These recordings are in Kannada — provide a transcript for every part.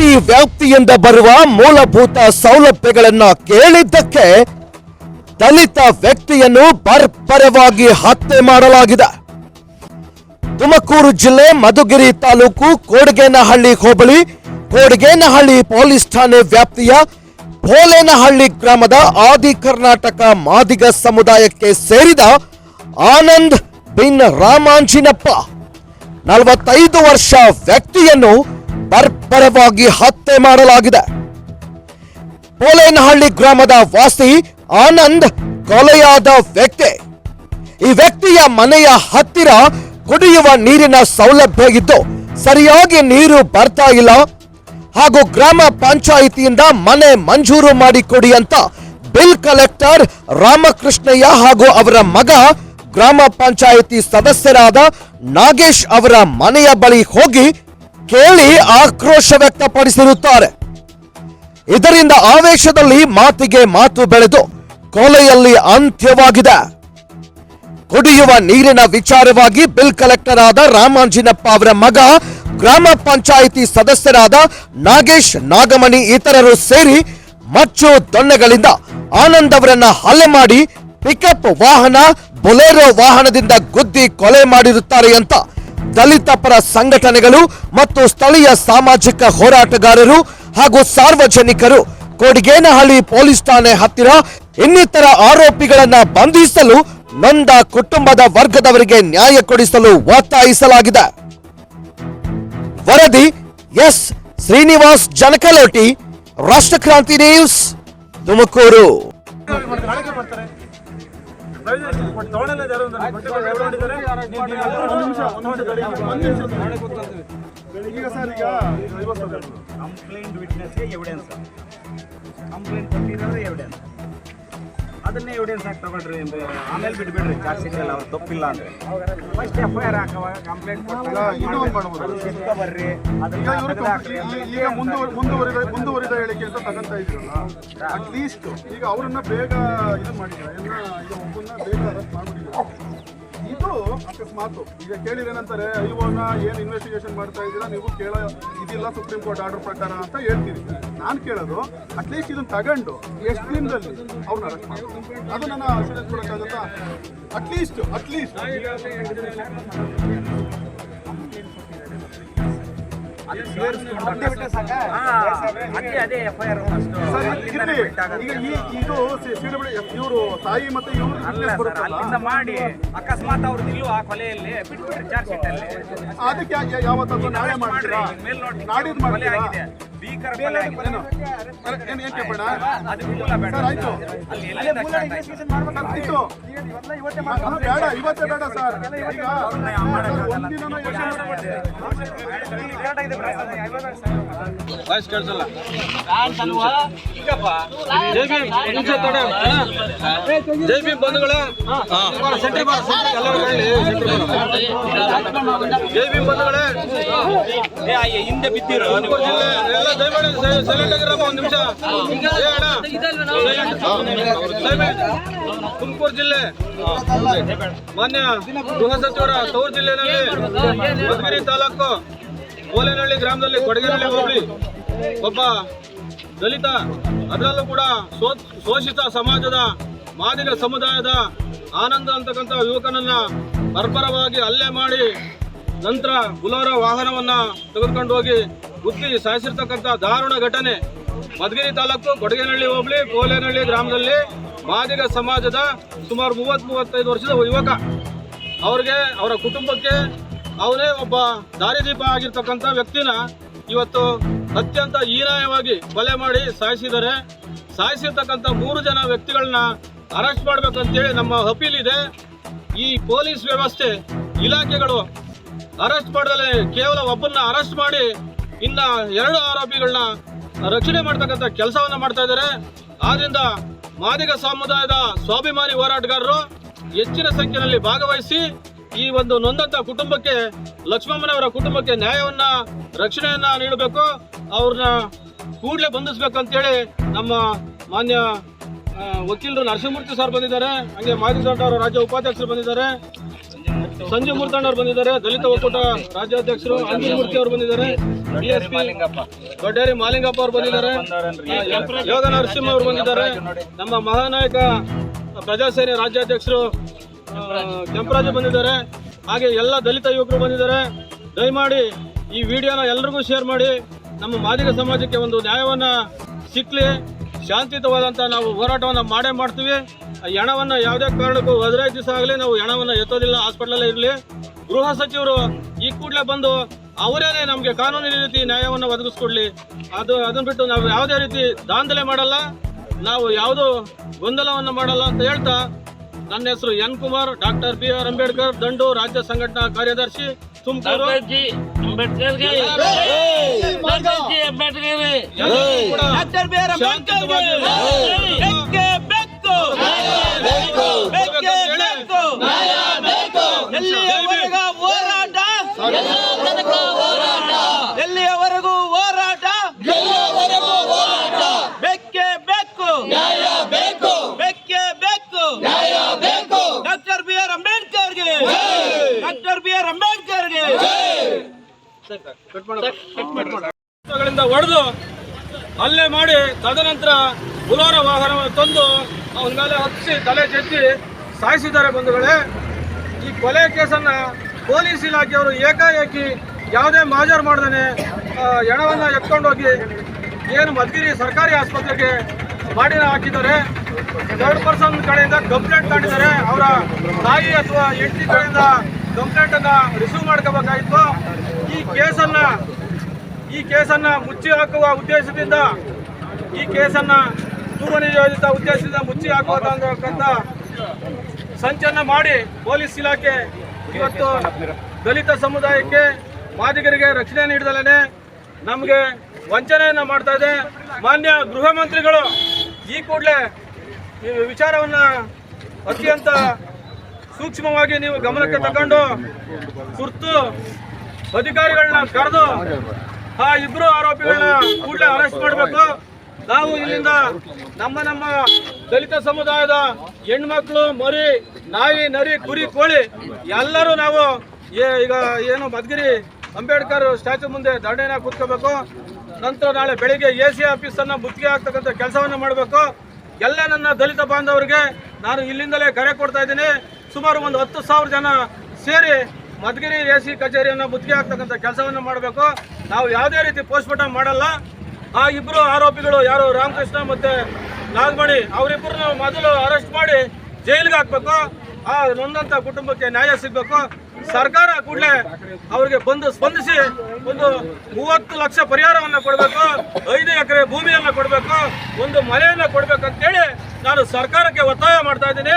ಪಂಚಾಯತಿ ವ್ಯಾಪ್ತಿಯಿಂದ ಬರುವ ಮೂಲಭೂತ ಸೌಲಭ್ಯಗಳನ್ನು ಕೇಳಿದ್ದಕ್ಕೆ ದಲಿತ ವ್ಯಕ್ತಿಯನ್ನು ಬರ್ಬರವಾಗಿ ಹತ್ಯೆ ಮಾಡಲಾಗಿದೆ. ತುಮಕೂರು ಜಿಲ್ಲೆ ಮಧುಗಿರಿ ತಾಲೂಕು ಕೋಡಗೇನಹಳ್ಳಿ ಹೋಬಳಿ, ಕೋಡಗೇನಹಳ್ಳಿ ಪೊಲೀಸ್ ಠಾಣೆ ವ್ಯಾಪ್ತಿಯ ಭೋಲೇನಹಳ್ಳಿ ಗ್ರಾಮದ ಆದಿ ಕರ್ನಾಟಕ ಮಾದಿಗ ಸಮುದಾಯಕ್ಕೆ ಸೇರಿದ ಆನಂದ್ ಬಿನ್ ರಾಮಾಂಜಿನಪ್ಪ, ನಲವತ್ತೈದು ವರ್ಷ ವ್ಯಕ್ತಿಯನ್ನು ಬರ್ಬರವಾಗಿ ಹತ್ಯೆ ಮಾಡಲಾಗಿದೆ. ಪೋಲೇನಹಳ್ಳಿ ಗ್ರಾಮದ ವಾಸಿ ಆನಂದ್ ಕೊಲೆಯಾದ ವ್ಯಕ್ತಿ. ಈ ವ್ಯಕ್ತಿಯ ಮನೆಯ ಹತ್ತಿರ ಕುಡಿಯುವ ನೀರಿನ ಸೌಲಭ್ಯ ಇದ್ದು, ಸರಿಯಾಗಿ ನೀರು ಬರ್ತಾ ಇಲ್ಲ. ಹಾಗೂ ಗ್ರಾಮ ಪಂಚಾಯಿತಿಯಿಂದ ಮನೆ ಮಂಜೂರು ಮಾಡಿಕೊಡಿ ಅಂತ ಬಿಲ್ ಕಲೆಕ್ಟರ್ ರಾಮಕೃಷ್ಣಯ್ಯ ಹಾಗೂ ಅವರ ಮಗ ಗ್ರಾಮ ಪಂಚಾಯಿತಿ ಸದಸ್ಯರಾದ ನಾಗೇಶ್ ಅವರ ಮನೆಯ ಬಳಿ ಹೋಗಿ ಕೇಳಿ ಆಕ್ರೋಶ ವ್ಯಕ್ತಪಡಿಸಿರುತ್ತಾರೆ. ಇದರಿಂದ ಆವೇಶದಲ್ಲಿ ಮಾತಿಗೆ ಮಾತು ಬೆಳೆದು ಕೊಲೆಯಲ್ಲಿ ಅಂತ್ಯವಾಗಿದೆ. ಕುಡಿಯುವ ನೀರಿನ ವಿಚಾರವಾಗಿ ಬಿಲ್ ಕಲೆಕ್ಟರ್ ಆದ ರಾಮಾಂಜಿನಪ್ಪ ಅವರ ಮಗ, ಗ್ರಾಮ ಪಂಚಾಯಿತಿ ಸದಸ್ಯರಾದ ನಾಗೇಶ್, ನಾಗಮಣಿ ಇತರರು ಸೇರಿ ಮಚ್ಚು ದೊಣ್ಣೆಗಳಿಂದ ಆನಂದ್ ಅವರನ್ನ ಹಲ್ಲೆ ಮಾಡಿ ಪಿಕಪ್ ವಾಹನ ಬೊಲೆರೋ ವಾಹನದಿಂದ ಗುದ್ದಿ ಕೊಲೆ ಮಾಡಿರುತ್ತಾರೆ ಅಂತ ದಲಿತ ಪರ ಸಂಘಟನೆಗಳು ಮತ್ತು ಸ್ಥಳೀಯ ಸಾಮಾಜಿಕ ಹೋರಾಟಗಾರರು ಹಾಗೂ ಸಾರ್ವಜನಿಕರು ಕೊಡಿಗೇನಹಳ್ಳಿ ಪೊಲೀಸ್ ಠಾಣೆ ಹತ್ತಿರ ಇನ್ನಿತರ ಆರೋಪಿಗಳನ್ನ ಬಂಧಿಸಲು ನೊಂದ ಕುಟುಂಬದ ವರ್ಗದವರಿಗೆ ನ್ಯಾಯ ಕೊಡಿಸಲು ಒತ್ತಾಯಿಸಲಾಗಿದೆ. ವರದಿ S. Srinivas Janakaloti Rashtrakranti news, Tumakuru. Complaint ವಿಟ್ನೆಸ್ಗೆ evidence complaint ಕೊಟ್ಟಿರೋದು ಎವಿಡೆನ್ಸ್ ಅದನ್ನೇ ಎವಿಡೆನ್ಸ್ ಆಗಿ ತಗೊಳ್ರಿ ಆಮೇಲೆ ಬಿಟ್ಬಿಡ್ರಿ ಚಾರ್ಜ್ ಶೀಟ್ ಎಲ್ಲ ಅವ್ರು ತಪ್ಪಿಲ್ಲ ಅಂದ್ರೆ. ಫಸ್ಟ್ ಎಫ್ ಐ ಆರ್ ಹಾಕುವಾಗ ಕಂಪ್ಲೇಂಟ್ ಮಾಡ್ಬೋದು. ಬರ್ರಿ ಈಗ ಮುಂದುವರಿದ ಮುಂದುವರಿದ ಹೇಳಿಕೆ ಅಂತ ತಗೊಂತ ಇದ್ರಲ್ಲ ಅಟ್ ಲೀಸ್ಟ್ ಈಗ ಅವರನ್ನ ಬೇಗ ಇದು ಮಾಡಿದ್ರೆ ಈಗ ಒಬ್ಬನ್ನ ಬೇಗ ಅರೆಸ್ಟ್ ಮಾಡ್ಬಿಟ್ಟಿದ್ದಾರೆ ಇದು ಅಕಸ್ಮಾತು ಈಗ ಕೇಳಿದೇನಂತಾರೆ ಐವೋನ ಏನು ಇನ್ವೆಸ್ಟಿಗೇಷನ್ ಮಾಡ್ತಾ ಇದ್ದೀರಾ? ನೀವು ಕೇಳ ಇದಿಲ್ಲ ಸುಪ್ರೀಂ ಕೋರ್ಟ್ ಆರ್ಡರ್ ಪ್ರಕಾರ ಅಂತ ಹೇಳ್ತೀರಿ ನಾನು ಕೇಳೋದು ಅಟ್ಲೀಸ್ಟ್ ಇದನ್ನು ತಗೊಂಡು ಎಷ್ಟು ದಿನದಲ್ಲಿ ಅವ್ರನ್ನ ಅರೆಸ್ಟ್ ಮಾಡ್ತಾರೆ ಅದು ನನ್ನ ಕೊಡೋಕ್ಕಾಗುತ್ತಾ? ಅಟ್ಲೀಸ್ಟ್ ಅಟ್ಲೀಸ್ಟ್ ಅದೇ ಅದೇ ಎಫ್ ಐ ಆರ್ ಇದು ಇವರು ತಾಯಿ ಮತ್ತೆ ಇವರು ಅಲ್ಲಿಂದ ಮಾಡಿ ಅಕಸ್ಮಾತ್ ಅವ್ರದ್ದು ಆ ಕೊಲೆಯಲ್ಲಿ ಬಿಟ್ಬಿಟ್ರೆ ಚಾರ್ಜ್ ಶೀಟ್ ಅಲ್ಲಿ. ಅದಕ್ಕೆ ಯಾವತ್ತೂ ಯಾವತ್ತಾದ್ರೂ ನಾಳೆ ಮಾಡ್ತೀರಾ? ನಾಡಿದ್ದು ಕೊಲೆ ಆಗಿದೆ ಭೀಕರ ಕೊಲೆ ಆಗಿದೆ. ಏನು ಏನು ಏನ್ ಅದು ಮೂಲ ಬೇಡ ಸರ್. ಆಯ್ತು ಅಲ್ಲಿ ಎಲ್ಲಿಂದ ಸ್ಟಾರ್ಟ್ ಆಯ್ತು ಬೇಡ ಇವತ್ತೇ ಬೇಡ ಸರ್. ಈಗ ಒಂದಿನ ವಾಯ್ಸ್ ಕೇಳಿಸಲ್ಲ. ಜೈ ಭೀಮ್ ಬಂಧುಗಳೇ? ಸೆಂಟ್ರಿ ಬಾ, ಸೆಂಟ್ರಿ ಎಲ್ಲರೂ ಹೇಳಿ. ಜೈ ಭೀಮ್ ಬಂಧುಗಳೇ? ಹಿಂದೆ ಬಿದ್ದಿರೋ ತುಮಕೂರು ಜಿಲ್ಲೆ. ಮಾನ್ಯ ಗೃಹ ಸಚಿವರ ತವರು ಜಿಲ್ಲೆಯಲ್ಲಿ ಮಧುಗಿರಿ ತಾಲೂಕು ಓಲೇನಹಳ್ಳಿ ಗ್ರಾಮದಲ್ಲಿ ಕೊಡಗಿನಲ್ಲಿ ಹೋಗ್ಲಿ. ಒಬ್ಬ ದಲಿತ, ಅದರಲ್ಲೂ ಕೂಡ ಶೋಷಿತ ಸಮಾಜದ ಮಾದಿಗ ಸಮುದಾಯದ ಆನಂದ ಅಂತಕ್ಕಂಥ ಯುವಕನನ್ನ ಬರ್ಬರವಾಗಿ ಹಲ್ಲೆ ಮಾಡಿ ನಂತರ ಬುಲೋರ ವಾಹನವನ್ನ ತೆಗೆದುಕೊಂಡು ಹೋಗಿ ಗುತ್ತಿ ಸಾಯಿಸಿರ್ತಕ್ಕಂಥ ದಾರುಣ ಘಟನೆ. ಮಧುಗಿರಿ ತಾಲೂಕು ಕೊಡಗೇನಹಳ್ಳಿ ಹೋಬಳಿ ಕೋಲೇನಹಳ್ಳಿ ಗ್ರಾಮದಲ್ಲಿ ಮಾದಿಗ ಸಮಾಜದ ಸುಮಾರು ಮೂವತ್ತು ಮೂವತ್ತೈದು ವರ್ಷದ ಯುವಕ. ಅವ್ರಿಗೆ ಅವರ ಕುಟುಂಬಕ್ಕೆ ಅವರೇ ಒಬ್ಬ ದಾರಿದೀಪ ಆಗಿರ್ತಕ್ಕಂಥ ವ್ಯಕ್ತಿನ ಇವತ್ತು ಅತ್ಯಂತ ಹೀನಾಯವಾಗಿ ಕೊಲೆ ಮಾಡಿ ಸಾಯಿಸಿದ್ದಾರೆ. ಸಾಯಿಸಿರ್ತಕ್ಕಂಥ ಮೂರು ಜನ ವ್ಯಕ್ತಿಗಳನ್ನ ಅರೆಸ್ಟ್ ಮಾಡ್ಬೇಕಂತೇಳಿ ನಮ್ಮ ಅಪೀಲ್ ಇದೆ. ಈ ಪೊಲೀಸ್ ವ್ಯವಸ್ಥೆ ಇಲಾಖೆಗಳು ಅರೆಸ್ಟ್ ಮಾಡಿದಲ್ಲಿ ಕೇವಲ ಒಬ್ಬನ್ನ ಅರೆಸ್ಟ್ ಮಾಡಿ ಇನ್ನ ಎರಡು ಆರೋಪಿಗಳನ್ನ ರಕ್ಷಣೆ ಮಾಡ್ತಕ್ಕಂಥ ಕೆಲಸವನ್ನ ಮಾಡ್ತಾ ಇದ್ದಾರೆ. ಆದ್ರಿಂದ ಮಾದಿಗ ಸಮುದಾಯದ ಸ್ವಾಭಿಮಾನಿ ಹೋರಾಟಗಾರರು ಹೆಚ್ಚಿನ ಸಂಖ್ಯೆಯಲ್ಲಿ ಭಾಗವಹಿಸಿ ಈ ಒಂದು ನೊಂದಂತ ಕುಟುಂಬಕ್ಕೆ, ಲಕ್ಷ್ಮಮ್ಮನವರ ಕುಟುಂಬಕ್ಕೆ ನ್ಯಾಯವನ್ನ, ರಕ್ಷಣೆಯನ್ನ ನೀಡಬೇಕು. ಅವ್ರನ್ನ ಕೂಡಲೇ ಬಂಧಿಸ್ಬೇಕಂತೇಳಿ ನಮ್ಮ ಮಾನ್ಯ ವಕೀಲರು ನರಸಿಂಹಮೂರ್ತಿ ಸರ್ ಬಂದಿದ್ದಾರೆ. ಹಂಗೆ ಅವರು ರಾಜ್ಯ ಉಪಾಧ್ಯಕ್ಷರು ಬಂದಿದ್ದಾರೆ. ಸಂಜಯ್ ಮೂರ್ತಣ್ಣವ್ರು ಬಂದಿದ್ದಾರೆ ದಲಿತ ಒಕ್ಕೂಟ ರಾಜ್ಯಾಧ್ಯಕ್ಷರು ಅಂಜನ್ ಮೂರ್ತಿ ಅವರು ಬಂದಿದ್ದಾರೆ ದೊಡ್ಡೇರಿ ಮಾಲಿಂಗಪ್ಪ. ಅವರು ಬಂದಿದ್ದಾರೆ ಯೋಗ ನರಸಿಂಹ ಅವರು ಬಂದಿದ್ದಾರೆ ನಮ್ಮ ಮಹಾನಾಯಕ ಪ್ರಜಾಸೇನೆ ರಾಜ್ಯಾಧ್ಯಕ್ಷರು ಕೆಂಪರಾಜ ಕೆಂಪರಾಜು ಬಂದಿದ್ದಾರೆ ಹಾಗೆ ಎಲ್ಲ ದಲಿತ ಯುವಕರು ಬಂದಿದ್ದಾರೆ. ದಯಮಾಡಿ ಈ ವಿಡಿಯೋನ ಎಲ್ರಿಗೂ ಶೇರ್ ಮಾಡಿ ನಮ್ಮ ಮಾದಿಗ ಸಮಾಜಕ್ಕೆ ಒಂದು ನ್ಯಾಯವನ್ನ ಸಿಕ್ಕಲಿ ಶಾಂತಿಯುತವಾದಂಥ ನಾವು ಹೋರಾಟವನ್ನು ಮಾಡೇ ಮಾಡ್ತೀವಿ. ಹೆಣವನ್ನು ಯಾವುದೇ ಕಾರಣಕ್ಕೂ ಆಗಲಿ ನಾವು ಹಣವನ್ನು ಎತ್ತೋದಿಲ್ಲ ಹಾಸ್ಪಿಟ್ಲಲ್ಲೇ ಇರಲಿ ಗೃಹ ಸಚಿವರು ಈ ಕೂಡಲೇ ಬಂದು ಅವರೇ ನಮಗೆ ಕಾನೂನಿನ ರೀತಿ ನ್ಯಾಯವನ್ನು ಒದಗಿಸ್ಕೊಡ್ಲಿ ಅದು ಅದನ್ನು ಬಿಟ್ಟು ನಾವು ಯಾವುದೇ ರೀತಿ ದಾಂಧಲೆ ಮಾಡಲ್ಲ ನಾವು ಯಾವುದು ಗೊಂದಲವನ್ನು ಮಾಡಲ್ಲ ಅಂತ ಹೇಳ್ತಾ ನನ್ನ ಹೆಸರು N Kumar doctor B R Ambedkar ದಂಡು ರಾಜ್ಯ ಸಂಘಟನಾ ಕಾರ್ಯದರ್ಶಿ ತುಮಕೂರು ಜಿ ಹೊಡೆದು ಹಲ್ಲೆ ಮಾಡಿ ತದನಂತರ ಬುಲೋರ ವಾಹನವನ್ನು ತಂದು ಅವನ ಮೇಲೆ ಹತ್ತಿಸಿ ತಲೆ ಚೆತ್ತಿ ಸಾಯಿಸಿದ್ದಾರೆ ಬಂಧುಗಳೇ. ಈ ಕೊಲೆ ಕೇಸನ್ನ ಪೊಲೀಸ್ ಇಲಾಖೆಯವರು ಏಕಾಏಕಿ ಯಾವುದೇ ಮಾಜರ್ ಮಾಡ್ದೇ ಹೆಣವನ್ನು ಎತ್ಕೊಂಡೋಗಿ ಏನು ಮಧುಗಿರಿ ಸರ್ಕಾರಿ ಆಸ್ಪತ್ರೆಗೆ ಬಾಡಿನ ಹಾಕಿದ್ದಾರೆ. ಥರ್ಡ್ ಪರ್ಸನ್ ಕಡೆಯಿಂದ ಕಂಪ್ಲೇಂಟ್ ಮಾಡಿದ್ದಾರೆ ಅವರ ತಾಯಿ ಅಥವಾ ಹೆಂಡತಿ ಕಡೆಯಿಂದ ಕಂಪ್ಲೇಂಟ್ ಅನ್ನ ರಿಸೀವ್ ಮಾಡ್ಕೋಬೇಕಾಗಿತ್ತು ಈ ಕೇಸನ್ನ ಈ ಕೇಸನ್ನ ಮುಚ್ಚಿ ಹಾಕುವ ಉದ್ದೇಶದಿಂದ, ಈ ಕೇಸನ್ನ ಪೂರ್ವ ನಿಯೋಜಿತ ಉದ್ದೇಶದಿಂದ ಮುಚ್ಚಿ ಹಾಕುವಂತ ಸಂಚನ್ನ ಮಾಡಿ ಪೊಲೀಸ್ ಇಲಾಖೆ ಇವತ್ತು ದಲಿತ ಸಮುದಾಯಕ್ಕೆ ಮಾದಿಗರಿಗೆ ರಕ್ಷಣೆ ನೀಡದಲೇ ನಮಗೆ ವಂಚನೆಯನ್ನು ಮಾಡ್ತಾ ಇದೆ. ಮಾನ್ಯ ಗೃಹ ಮಂತ್ರಿಗಳು ಈ ಕೂಡಲೇ ವಿಚಾರವನ್ನ ಅತ್ಯಂತ ಸೂಕ್ಷ್ಮವಾಗಿ ನೀವು ಗಮನಕ್ಕೆ ತಗೊಂಡು ಕುರ್ತು ಅಧಿಕಾರಿಗಳನ್ನ ಕರೆದು ಆ ಇಬ್ರು ಆರೋಪಿಗಳನ್ನ ಕೂಡಲೇ ಅರೆಸ್ಟ್ ಮಾಡಬೇಕು. ನಾವು ಇಲ್ಲಿಂದ ನಮ್ಮ ನಮ್ಮ ದಲಿತ ಸಮುದಾಯದ ಹೆಣ್ಮಕ್ಳು, ಮರಿ, ನಾಯಿ, ನರಿ, ಕುರಿ, ಕೋಳಿ ಎಲ್ಲರೂ ನಾವು ಈಗ ಏನು ಮದ್ಗಿರಿ ಅಂಬೇಡ್ಕರ್ ಸ್ಟ್ಯಾಚು ಮುಂದೆ ದಂಡೆಯನ್ನ ಕೂತ್ಕೋಬೇಕು. ನಂತರ ನಾಳೆ ಬೆಳಿಗ್ಗೆ ಎ ಸಿ ಆಫೀಸನ್ನು ಮುತ್ತಿಗೆ ಆಗ್ತಕ್ಕಂಥ ಕೆಲಸವನ್ನು ಮಾಡಬೇಕು. ಎಲ್ಲ ನನ್ನ ದಲಿತ ಬಾಂಧವರಿಗೆ ನಾನು ಇಲ್ಲಿಂದಲೇ ಕರೆ ಕೊಡ್ತಾ ಇದ್ದೀನಿ. ಸುಮಾರು ಒಂದು ಹತ್ತು ಸಾವಿರ ಜನ ಸೇರಿ ಮಧುಗಿರಿ ಎ ಸಿ ಕಚೇರಿಯನ್ನು ಮುತ್ತಿಗೆ ಹಾಕ್ತಕ್ಕಂಥ ಕೆಲಸವನ್ನು ಮಾಡಬೇಕು. ನಾವು ಯಾವುದೇ ರೀತಿ ಪೋಸ್ಟ್ಮಾರ್ಟಮ್ ಮಾಡಲ್ಲ. ಆ ಇಬ್ಬರು ಆರೋಪಿಗಳು ಯಾರು ರಾಮಕೃಷ್ಣ ಮತ್ತೆ ನಾಗಮಣಿ ಅವರಿಬ್ಬರನ್ನ ಮೊದಲು ಅರೆಸ್ಟ್ ಮಾಡಿ ಜೈಲಿಗೆ ಹಾಕಬೇಕು. ಆ ನೊಂದಂಥ ಕುಟುಂಬಕ್ಕೆ ನ್ಯಾಯ ಸಿಗಬೇಕು. ಸರ್ಕಾರ ಕೂಡಲೇ ಅವರಿಗೆ ಬಂದು ಸ್ಪಂದಿಸಿ ಒಂದು ಮೂವತ್ತು ಲಕ್ಷ ಪರಿಹಾರವನ್ನು ಕೊಡಬೇಕು. ಐದು ಎಕರೆ ಭೂಮಿಯನ್ನು ಕೊಡಬೇಕು. ಒಂದು ಮನೆಯನ್ನು ಕೊಡಬೇಕಂತೇಳಿ ನಾನು ಸರ್ಕಾರಕ್ಕೆ ಒತ್ತಾಯ ಮಾಡ್ತಾ ಇದ್ದೀನಿ.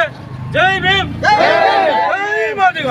ಜೈ ಭೀಮ್ ಜೈ ಮಾದಿಗ